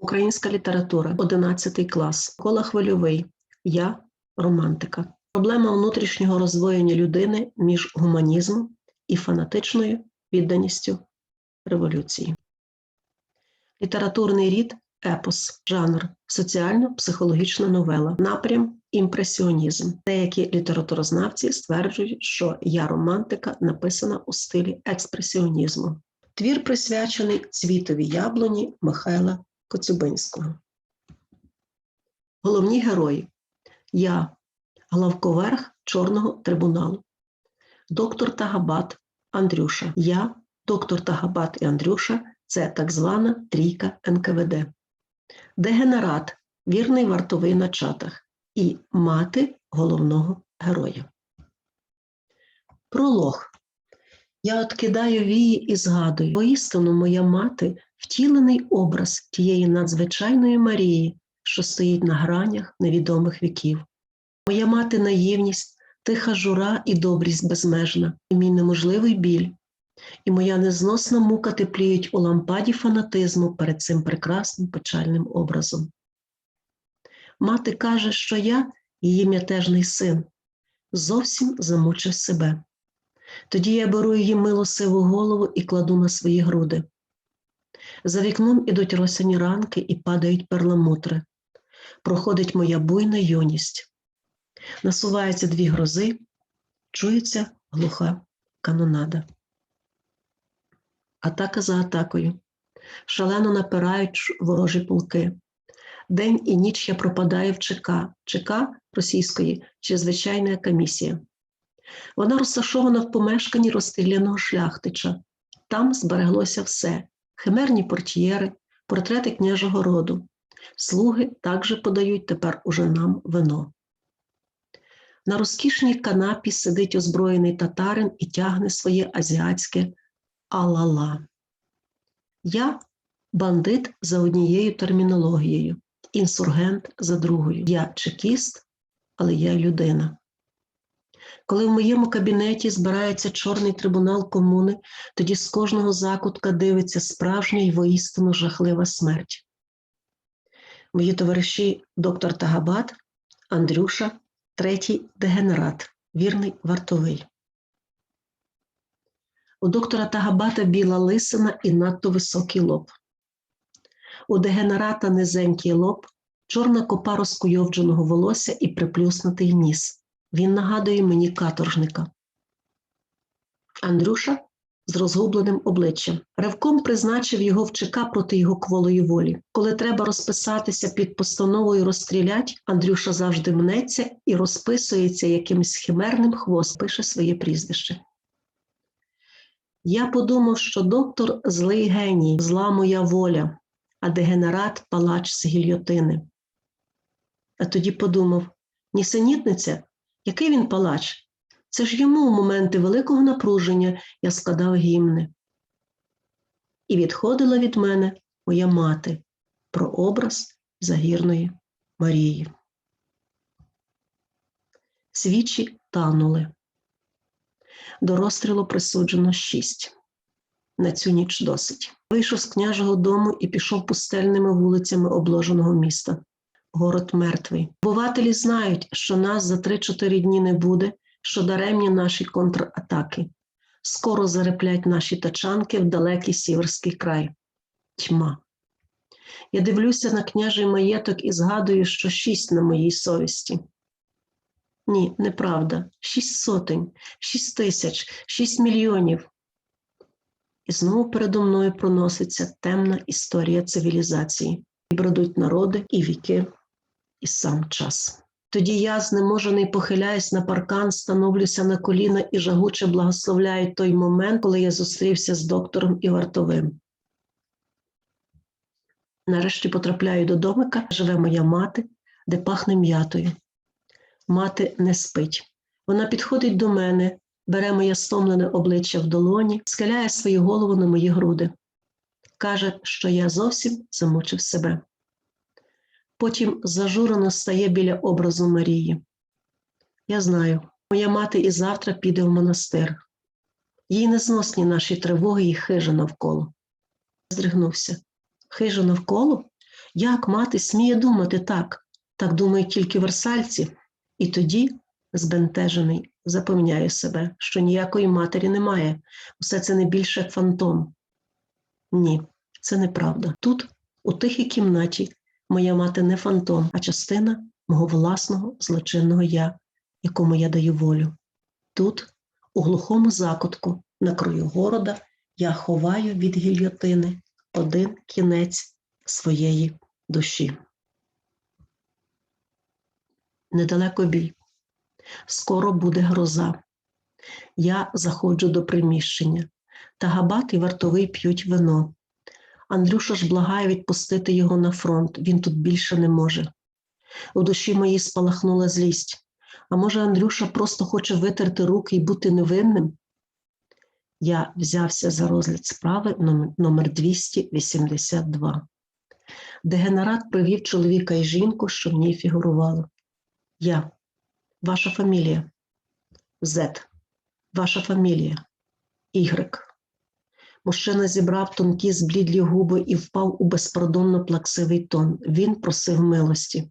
Українська література, 11 клас. Кола хвильовий. Я романтика. Проблема внутрішнього роздвоєння людини між гуманізмом і фанатичною відданістю революції. Літературний рід епос, жанр, соціально-психологічна новела, напрям імпресіонізм. Деякі літературознавці стверджують, що я романтика написана у стилі експресіонізму. Твір присвячений цвітовій яблуні Михайла Коцюбинського. Головні герої я главковерх Чорного трибуналу, доктор Тагабат Андрюша. Я, доктор Тагабат і Андрюша це так звана трійка НКВД. Дегенерат вірний вартовий на чатах і мати головного героя. Пролог. Я откидаю вії і згадую, воістину моя мати втілений образ тієї надзвичайної Марії, що стоїть на гранях невідомих віків. Моя мати наївність, тиха жура і добрість безмежна, і мій неможливий біль, і моя незносна мука тепліють у лампаді фанатизму перед цим прекрасним печальним образом. Мати каже, що я, її мятежний син, зовсім замучив себе. Тоді я беру її милосиву голову і кладу на свої груди. За вікном ідуть росяні ранки і падають перламутри. Проходить моя буйна юність. Насуваються дві грози, чується глуха канонада. Атака за атакою. Шалено напирають ворожі полки. День і ніч я пропадаю в ЧК. ЧК російської чрезвичайна комісія. Вона розташована в помешканні розстріляного шляхтича. Там збереглося все: химерні портьєри, портрети княжого роду. Слуги також подають тепер уже нам вино. На розкішній канапі сидить озброєний татарин і тягне своє азіатське алала. Я бандит за однією термінологією, інсургент за другою. Я чекіст, але я людина. Коли в моєму кабінеті збирається чорний трибунал комуни, тоді з кожного закутка дивиться справжня й воістину жахлива смерть. Мої товариші доктор Тагабат, Андрюша, третій дегенерат, вірний вартовий. У доктора Тагабата біла лисина і надто високий лоб. У дегенерата низенький лоб, чорна копа розкуйовдженого волосся і приплюснутий ніс. Він нагадує мені каторжника. Андрюша з розгубленим обличчям. Ревком призначив його в ЧК проти його кволої волі. Коли треба розписатися під постановою розстрілять, Андрюша завжди мнеться і розписується якимось химерним хвост, пише своє прізвище. Я подумав, що доктор злий геній, зла моя воля, а дегенерат палач з гільйотини. А тоді подумав: нісенітниця, який він палач? Це ж йому у моменти великого напруження я складав гімни. І відходила від мене моя мати про образ загірної Марії. Свічі танули. До розстрілу присуджено шість. На цю ніч досить. Вийшов з княжого дому і пішов пустельними вулицями обложеного міста. Город мертвий. Бувателі знають, що нас за 3-4 дні не буде, що даремні наші контратаки. Скоро зареплять наші тачанки в далекий сіверський край. Тьма. Я дивлюся на княжий маєток і згадую, що шість на моїй совісті. Ні, неправда. Шість сотень, шість тисяч, шість мільйонів. І знову передо мною проноситься темна історія цивілізації. І бредуть народи, і віки, і сам час. Тоді я, знеможений, похиляюсь на паркан, становлюся на коліна і жагуче благословляю той момент, коли я зустрівся з доктором і вартовим. Нарешті потрапляю до домика, живе моя мати, де пахне м'ятою. Мати не спить. Вона підходить до мене, бере моє стомлене обличчя в долоні, схиляє свою голову на мої груди. Каже, що я зовсім замучив себе. Потім зажурено стає біля образу Марії. Я знаю, моя мати і завтра піде в монастир. Їй незносні наші тривоги і хижа навколо. Здригнувся. Хижа навколо? Як мати сміє думати так? Так думають тільки версальці. І тоді, збентежений, запевняє себе, що ніякої матері немає. Усе це не більше фантом. Ні, це неправда. Тут, у тихій кімнаті, моя мати не фантом, а частина мого власного злочинного я, якому я даю волю. Тут, у глухому закутку, на краю города, я ховаю від гільйотини один кінець своєї душі. Недалеко бій. Скоро буде гроза. Я заходжу до приміщення. Та габат і вартовий п'ють вино. Андрюша ж благає відпустити його на фронт. Він тут більше не може. У душі моїй спалахнула злість. А може, Андрюша просто хоче витерти руки і бути невинним? Я взявся за розгляд справи номер- номер 282. Дегенерат привів чоловіка і жінку, що в ній фігурувало. Я. Ваша фамілія. З. Ваша фамілія. Y. Мужчина зібрав тонкі зблідлі губи і впав у безпардонно плаксивий тон. Він просив милості.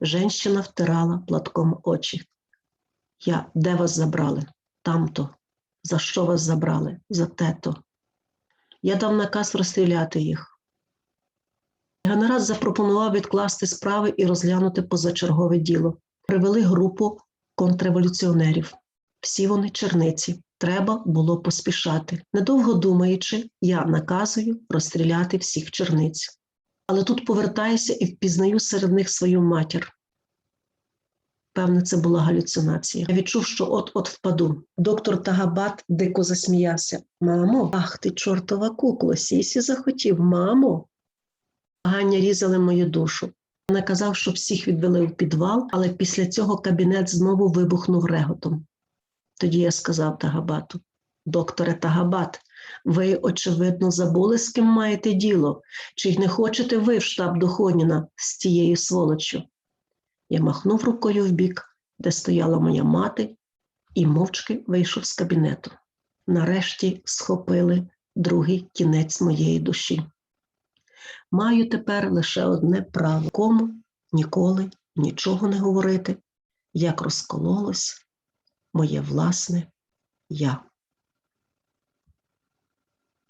Женщина втирала платком очі. Я, де вас забрали? Тамто. За що вас забрали? За тето. Я дав наказ розстріляти їх. Генерал запропонував відкласти справи і розглянути позачергове діло. Привели групу контрреволюціонерів. Всі вони черниці. Треба було поспішати. Недовго думаючи, я наказую розстріляти всіх черниць. Але тут повертаюся і впізнаю серед них свою матір. Певне, це була галюцинація. Я відчув, що от-от впаду. Доктор Тагабат дико засміявся. Мамо, ах ти, чортова кукло, сісі захотів, мамо. Ганя різали мою душу. Наказав, щоб всіх відвели в підвал, але після цього кабінет знову вибухнув реготом. Тоді я сказав Тагабату: докторе Тагабат, ви, очевидно, забули, з ким маєте діло, чи не хочете ви в штаб Духоніна з тією сволоччю? Я махнув рукою в бік, де стояла моя мати, і мовчки вийшов з кабінету. Нарешті схопили другий кінець моєї душі. Маю тепер лише одне право кому ніколи нічого не говорити, як розкололось моє власне я.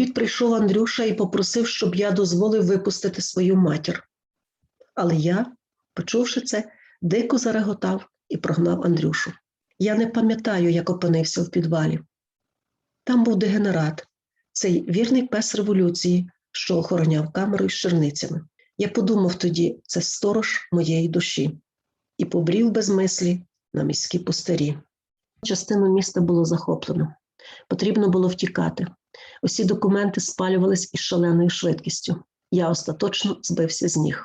Від прийшов Андрюша і попросив, щоб я дозволив випустити свою матір. Але я, почувши це, дико зареготав і прогнав Андрюшу. Я не пам'ятаю, як опинився в підвалі. Там був дегенерат, цей вірний пес революції, що охороняв камеру із черницями. Я подумав тоді, це сторож моєї душі, і побрів без мислі на міські пустирі. Частину міста було захоплено. Потрібно було втікати. Усі документи спалювались із шаленою швидкістю. Я остаточно збився з ніг.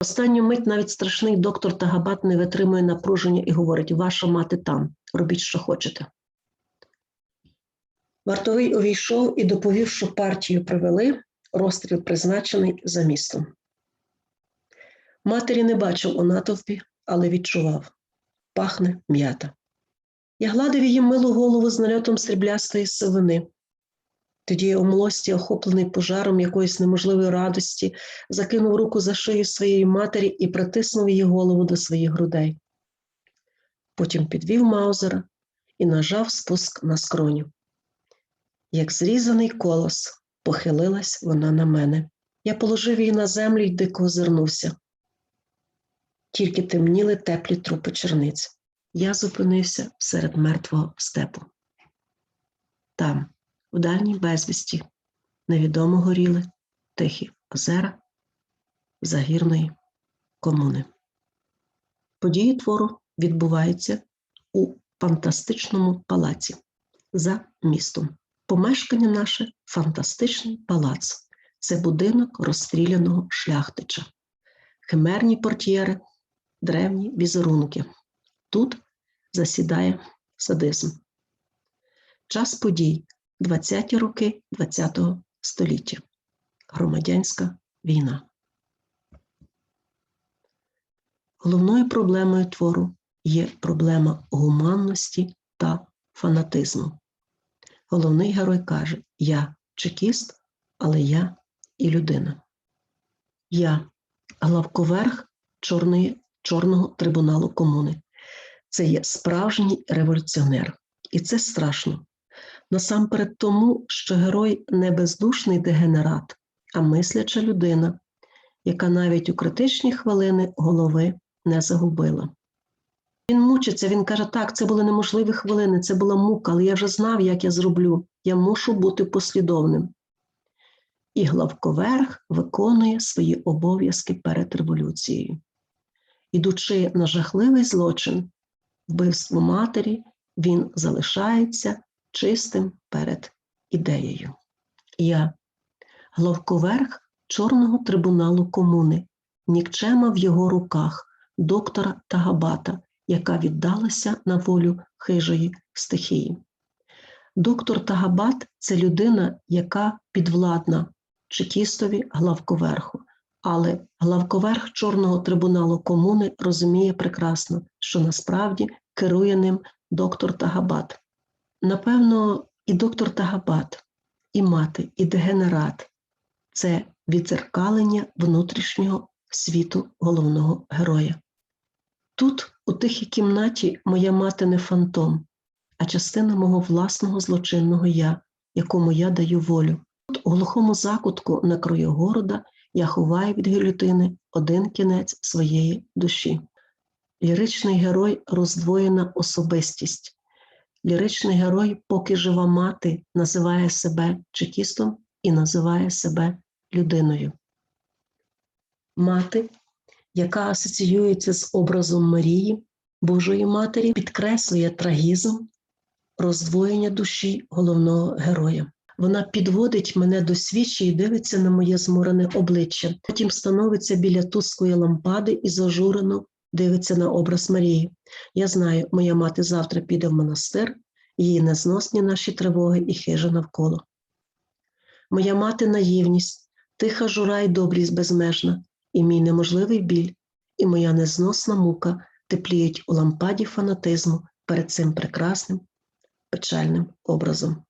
Останню мить навіть страшний доктор Тагабат не витримує напруження і говорить: Ваша мати там, робіть, що хочете. Вартовий увійшов і доповів, що партію привели, розстріл призначений за містом. Матері не бачив у натовпі, але відчував пахне м'ята. Я гладив її милу голову з нальотом сріблястої сивини. Тоді я у млості, охоплений пожаром якоїсь неможливої радості, закинув руку за шию своєї матері і притиснув її голову до своїх грудей. Потім підвів Маузера і нажав спуск на скроню. Як зрізаний колос, похилилась вона на мене. Я положив її на землю і дико озирнувся. Тільки темніли теплі трупи черниць. Я зупинився серед мертвого степу. Там, в дальній безвісті, невідомо горіли тихі озера загірної комуни. Події твору відбуваються у фантастичному палаці за містом. Помешкання наше фантастичний палац. Це будинок розстріляного шляхтича, химерні портьєри, древні візерунки. Тут засідає садизм. Час подій 20-ті роки ХХ століття. Громадянська війна. Головною проблемою твору є проблема гуманності та фанатизму. Головний герой каже: Я чекіст, але я і людина. Я главковерх чорної, Чорного трибуналу комуни. Це є справжній революціонер. І це страшно. Насамперед тому, що герой не бездушний дегенерат, а мисляча людина, яка навіть у критичні хвилини голови не загубила. Він мучиться, він каже, так, це були неможливі хвилини, це була мука, але я вже знав, як я зроблю. Я мушу бути послідовним. І главковерх виконує свої обов'язки перед революцією. Ідучи на жахливий злочин, вбивство матері, він залишається чистим перед ідеєю. Я главковерх Чорного трибуналу комуни, нікчема в його руках доктора Тагабата, яка віддалася на волю хижої стихії. Доктор Тагабат це людина, яка підвладна чекістові главковерху, але главковерх Чорного трибуналу комуни розуміє прекрасно, що насправді керує ним доктор Тагабат. Напевно, і доктор Тагабат, і мати, і дегенерат це відзеркалення внутрішнього світу головного героя. Тут, у тихій кімнаті, моя мати не фантом, а частина мого власного злочинного я, якому я даю волю. Тут, у глухому закутку на краю города, я ховаю від гілютини один кінець своєї душі. Ліричний герой роздвоєна особистість. Ліричний герой, поки жива мати, називає себе чекістом і називає себе людиною. Мати, яка асоціюється з образом Марії, Божої Матері, підкреслює трагізм роздвоєння душі головного героя. Вона підводить мене до свічі і дивиться на моє зморене обличчя. Потім становиться біля тусклої лампади і зажурено дивиться на образ Марії. Я знаю, моя мати завтра піде в монастир, її незносні наші тривоги і хижа навколо. Моя мати наївність, тиха жура і добрість безмежна, і мій неможливий біль, і моя незносна мука тепліють у лампаді фанатизму перед цим прекрасним печальним образом.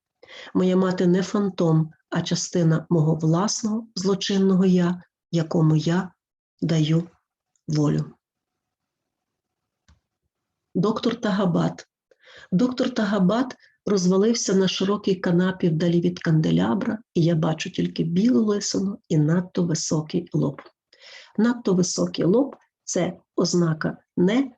Моя мати не фантом, а частина мого власного злочинного я, якому я даю волю. Доктор Тагабат. Доктор Тагабат розвалився на широкій канапі вдалі від канделябра, і я бачу тільки білу лисину і надто високий лоб. Надто високий лоб це ознака не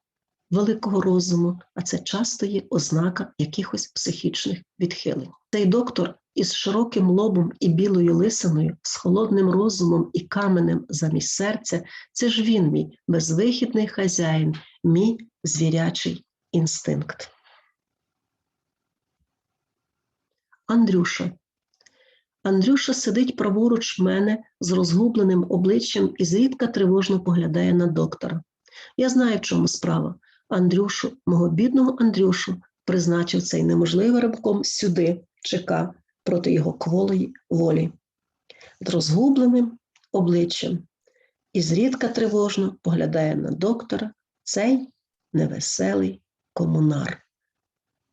великого розуму, а це часто є ознака якихось психічних відхилень. Цей доктор із широким лобом і білою лисиною, з холодним розумом і каменем замість серця, це ж він мій безвихідний хазяїн, мій звірячий інстинкт. Андрюша. Андрюша сидить праворуч мене з розгубленим обличчям і зрідка тривожно поглядає на доктора. Я знаю, в чому справа. Андрюшу, мого бідного Андрюшу, призначив цей неможливий рибком сюди, ЧК, проти його кволої волі, з розгубленим обличчям і зрідка тривожно поглядає на доктора цей невеселий комунар.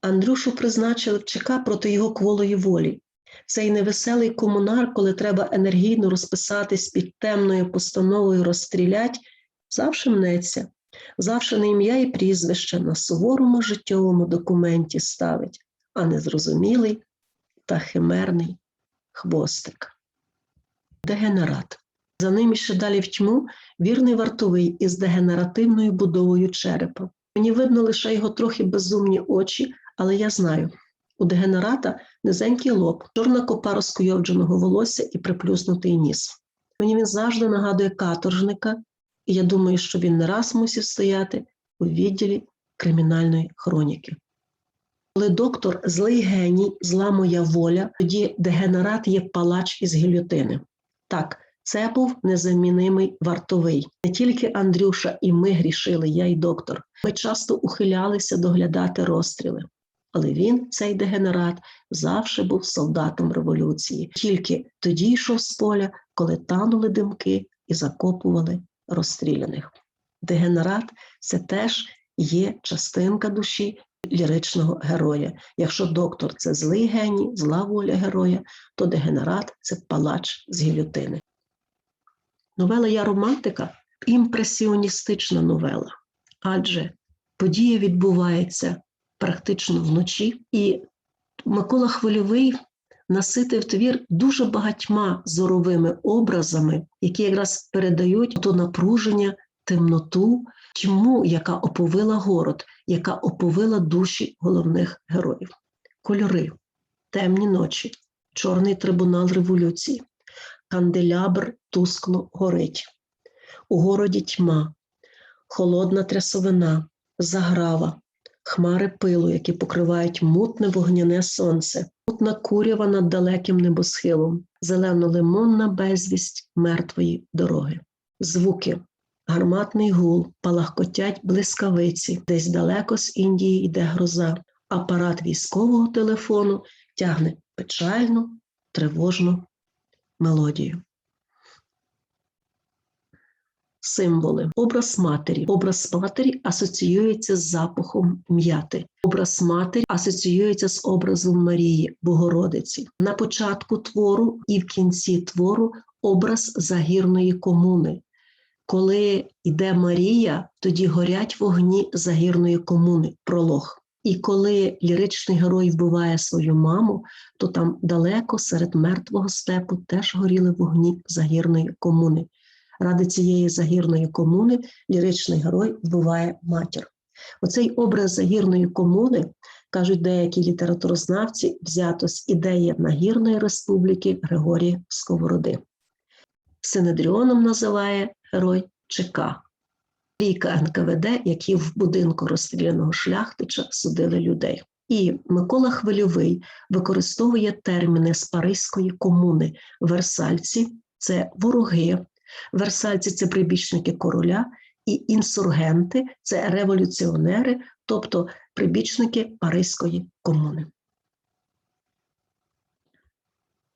Андрюшу призначили в ЧК проти його кволої волі. Цей невеселий комунар, коли треба енергійно розписатись під темною постановою розстрілять, завжди мнеться, завжди не ім'я і прізвище на суворому життєвому документі ставить, а незрозумілий та химерний хвостик. Дегенерат. За ним іще далі в тьму вірний вартовий із дегенеративною будовою черепа. Мені видно лише його трохи безумні очі, але я знаю, у дегенерата низенький лоб, чорна копа розкуйовдженого волосся і приплюснутий ніс. Мені він завжди нагадує каторжника, і я думаю, що він не раз мусив стояти у відділі кримінальної хроніки. Коли доктор злий геній, зла моя воля, тоді дегенерат є палач із гільотини. Так, це був незамінимий вартовий. Не тільки Андрюша і ми грішили, я й доктор. Ми часто ухилялися доглядати розстріли. Але він, цей дегенерат, завжди був солдатом революції. Тільки тоді йшов з поля, коли танули димки і закопували розстріляних. Дегенерат це теж є частинка душі ліричного героя. Якщо доктор це злий геній, зла воля героя, то дегенерат це палач з гільотини. Новела Я романтика імпресіоністична новела, адже подія відбувається практично вночі, і Микола Хвильовий наситив твір дуже багатьма зоровими образами, які якраз передають то напруження, темноту, тьму, яка оповила город, яка оповила душі головних героїв. Кольори, темні ночі, чорний трибунал революції, канделябр тускло горить. У городі тьма, холодна трясовина, заграва, хмари пилу, які покривають мутне вогняне сонце, мутна курява над далеким небосхилом, зелено-лимонна безвість мертвої дороги. Звуки, гарматний гул, палахкотять блискавиці, десь далеко з Індії йде гроза. Апарат військового телефону тягне печальну, тривожну мелодію. Символи. Образ матері. Образ матері асоціюється з запахом м'яти. Образ матері асоціюється з образом Марії Богородиці. На початку твору і в кінці твору образ загірної комуни. Коли йде Марія, тоді горять вогні загірної комуни, пролог. І коли ліричний герой вбиває свою маму, то там далеко серед мертвого степу теж горіли вогні загірної комуни. Ради цієї загірної комуни ліричний герой вбиває матір. Оцей образ загірної комуни, кажуть деякі літературознавці, взято з ідеї нагірної республіки Григорія Сковороди. Синедріоном називає герой ЧК. Ліка НКВД, які в будинку розстріляного шляхтича судили людей. І Микола Хвильовий використовує терміни з Паризької комуни. Версальці це вороги, версальці це прибічники короля, і інсургенти це революціонери, тобто прибічники Паризької комуни.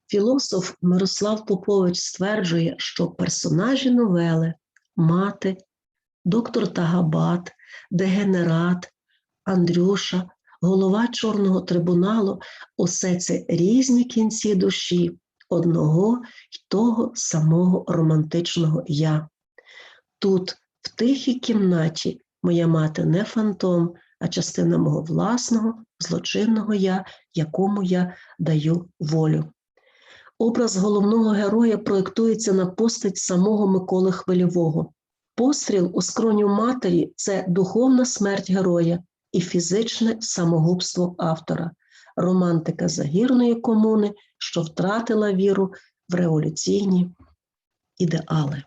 Філософ Мирослав Попович стверджує, що персонажі новели мати, доктор Тагабат, дегенерат, Андрюша, голова Чорного трибуналу усе це різні кінці душі одного й того самого романтичного я. Тут, в тихій кімнаті, моя мати не фантом, а частина мого власного злочинного я, якому я даю волю. Образ головного героя проєктується на постать самого Миколи Хвильового. Постріл у скроню матері це духовна смерть героя і фізичне самогубство автора, романтика загірної комуни, що втратила віру в революційні ідеали.